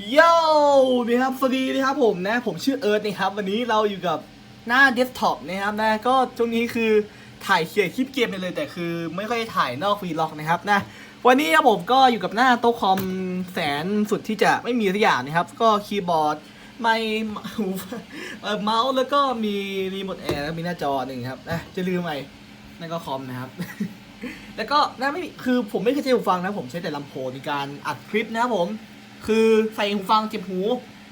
โย่นะครับ สวัสดีนะครับผมนะ ผมชื่อเอิร์ธนะครับ วันนี้เราอยู่กับหน้าเดสก์ท็อปนะครับนะ ก็ช่วงนี้คือถ่ายเขียนคลิปเกมไปเลย แต่คือไม่ค่อยถ่ายนอกวีล็อกนะครับนะ วันนี้ครับผมก็อยู่กับหน้าโต๊ะคอมแสนสุดที่จะไม่มีทุกอย่างนะครับ ก็คีย์บอร์ดไม่หูเมาส์แล้วก็มีรีโมทแอร์แล้วมีหน้าจอหนึ่งครับนะจะลืมไปนั่นก็คอมนะครับแล้วก็น่าไม่คือผมไม่เคยใช้หูฟังนะผมใช้แต่ลำโพงในการอัดคลิปนะครับผม คือใส่หูฟังเจ็บหู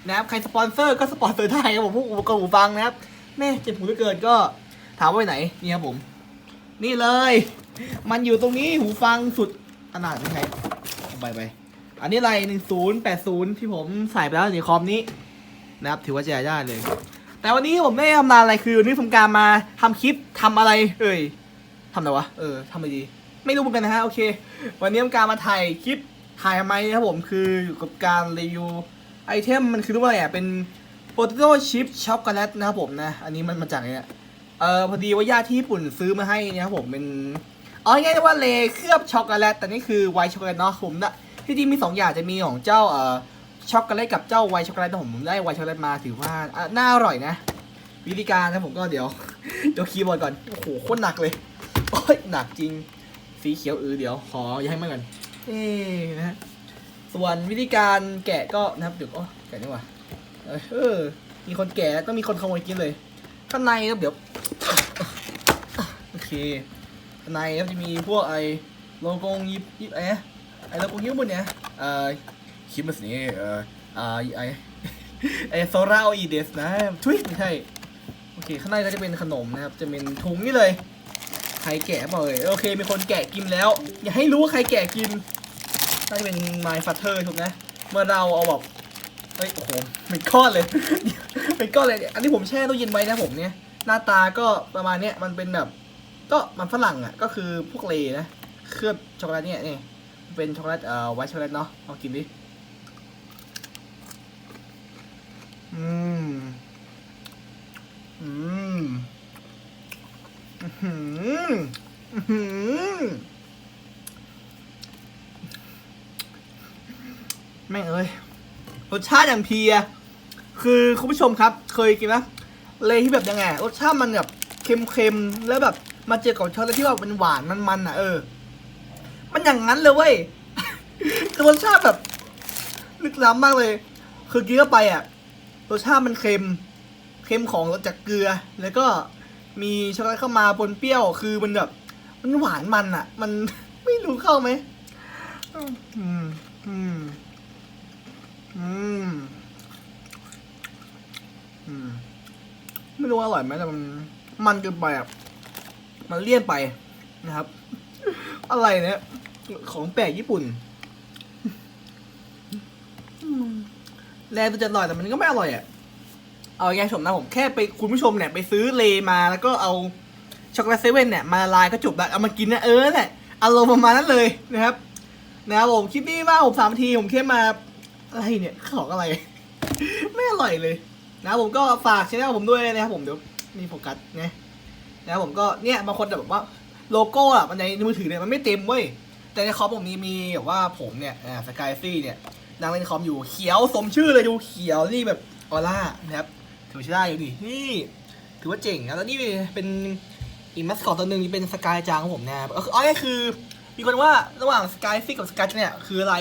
นะครับใครสปอนเซอร์ก็สปอนเซอร์ได้ครับผมพวกอุปกรณ์หูฟังนะครับแม่เจ็บหูเหลือเกินก็ถามว่าไปไหนนี่ครับผม นี่เลย มันอยู่ตรงนี้หูฟังสุดขนาดนี้ไงเอาไปไปอันนี้อะไรหนึ่งศูนย์แปดศูนย์ที่ผมใส่ไปแล้วในคอมนี้นะครับถือว่าใช้ได้เลย แต่วันนี้ผมไม่ทำงานอะไรคือวันนี้ผมการมาทำคลิปทำอะไร เอ่ยทำอะไรวะเออทำอะไรดี ไม่รู้เหมือนกันนะฮะโอเค วันนี้ผมการมาถ่ายคลิป ถ่ายทำไมครับผมคืออยู่กับการรีวิวไอเทมมันคือเรียกว่าอะไรอะเป็น potato chip chocolate นะครับผมนะ อันนี้มันมาจากเนี่ยเออพอดีว่าญาติที่ญี่ปุ่นซื้อมาให้นะครับผมเป็นเอาง่ายๆว่าเลเคลือบช็อกโกแลตแต่นี่คือไวช็อกโกแลตเนาะผมนะที่จริงมีสองอย่างจะมีของเจ้าเอ่อช็อกโกแลตกับเจ้าไวช็อกโกแลตผมได้ไวช็อกโกแลตมาถือว่าน่าอร่อยนะ วิธีการนะผมก็เดี๋ยวเดี๋ยวคีย์บอร์ดก่อนโอ้โหโคตรหนักเลยโอ้ยหนักจริงสีเขียวอือเดี๋ยวขอย้ายมาก่อน เอ๊นะฮะส่วนวิธีการแกะก็นะครับเดี๋ยวก็แกะนี่ว่าเออมีคนแกะต้องมีคนขโมยกินเลย ข้างในครับเดี๋ยวโอเคข้างในครับจะมีพวกไอโลโก้ยิบยิบเอ๊ะไอโลโก้ยิบบนเนี่ยเอ่อคิดมาสิเอ่ออ่าไอไอโซราโออีเดสนะทุยไม่ใช่โอเคข้างในก็จะเป็นขนมนะครับจะเป็นถุงนี่เลย ใครแกะเปล่าเลยโอเค มีคนแกะกินแล้ว อย่าให้รู้ว่าใครแกะกินน่าจะเป็น My Father ถูกนะเมื่อเราเอาแบบเฮ้ยโอ้โหเป็นก้อนเลยเป็นก้อนเลย อันนี้ผมแช่ตู้เย็นไว้นะผมเนี่ยหน้าตาก็ประมาณเนี้ยมันเป็นแบบ ก็มันฝรั่งอะก็คือพวกเลนะเคลือบช็อกโกแลตเนี่ยนี่เป็นช็อกโกแลตเอ่อไวท์ช็อกโกแลตเนาะลองกินดิอืมอืมอือหืออื้อหือ แม่งเอ้ย รสชาติอย่างเพีย คือคุณผู้ชมครับ เคยกินไหมเลยที่แบบยังไง รสชาติมันแบบเค็มๆ แล้วแบบมาเจอกับช็อตที่แบบเป็นหวานมันๆอะ เออ มันอย่างนั้นเลยเว้ยคือรสชาติแบบลึกล้ำมากเลย คือกินเข้าไปอะ รสชาติมันเค็ม เค็มของรสจากเกลือ แล้วก็ มีช็อกโกแลตเข้ามาปนเปรี้ยว คือมันแบบมันหวานมันอะมัน ไม่รู้เข้าไหมอืมอืมอืมอืมไม่รู้ว่าอร่อยไหมแต่มันมันเกินไปอะมันเลี่ยนไปนะครับ อะไรเนี่ย ของแปลกญี่ปุ่นแลดูจะอร่อยแต่มันก็ไม่อร่อยอะ เอาง่ายชมนะผมแค่ไปคุณผู้ชมเนี่ยไปซื้อเลมาแล้วก็เอาช็อกโกแลตเซเว่นเนี่ยมาลายก็จบและเอามากินนะเออแหละอารมณ์ประมาณนั้นเลยนะครับนะครับผมคลิปนี้ว่าผมสามนาทีผมแค่มาอะไรเนี่ยของอะไร ไม่อร่อยเลยนะผมก็ฝากช่องผมด้วยนะครับผมเดี๋ยวมีโฟกัสไงนะครับผมก็เนี่ยบางคนแบบว่าโลโก้อะมันในมือถือเนี่ยมันไม่เต็มเว้ยแต่ในคอมผมนี้มีแบบว่าผมเนี่ยสกายซี่เนี่ยนั่งเล่นคอมอยู่เขียวสมชื่อเลยดูเขียวนี่แบบออร่านะครับ ถือว่าใช้ได้อยู่ดิ นี่ ถือว่าเจ๋งนะแล้วนี่เป็นอีมัสคอตตัวหนึ่งเป็นสกายจางของผมนะก็คือเอาง่คือ มีคนว่าระหว่างสกายฟิกกับสกายเนี่ยคืออะไร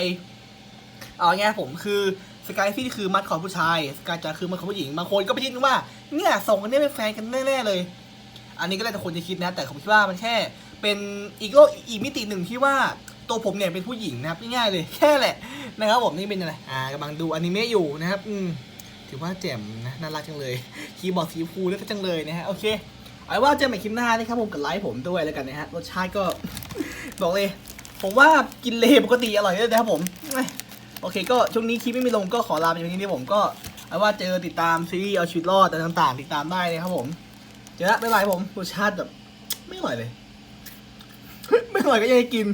เอาง่ผมคือสกายฟิกคือมัดคอตผู้ชาย สกายจางคือมัดคอตผู้หญิง บางคนก็ไปคิดว่า เนี่ยส่งกันเนี่ยเป็นแฟนกันแน่ๆเลย อันนี้ก็แล้วแต่คนจะคิดนะ แต่ผมคิดว่ามันแค่ เป็นอีกโลกอีกมิติหนึ่งที่ว่าตัวผมเนี่ยเป็นผู้หญิงนะครับง่ายๆเลยแค่แหละนะครับผมนี่เป็นอะไรอ่ากำลังดูอนิเมะอยู่นะครับ อืม ถือว่าแจ่มนะน่ารักจังเลย คีย์บอร์ดสีชมพูน่ารักจังเลยนะฮะโอเคเอาว่าเจอใหม่คลิปหน้านะครับผมกับไลฟ์ผมด้วยแล้วกันนะฮะรสชาติก็บอกเลย ผมว่ากินเลปกติอร่อยเลยนะครับผมโอเคก็ช่วงนี้คลิปไม่มีลงก็ขอลาไปอย่างนี้นะผมก็เอาว่าเจอติดตามซีรีส์เอาชีวิตรอดต่างๆ ติดตามได้นะครับผมเจอละบ๊ายบายผมรสชาติแบบไม่อร่อยเลย ไม่อร่อยก็ยังกิน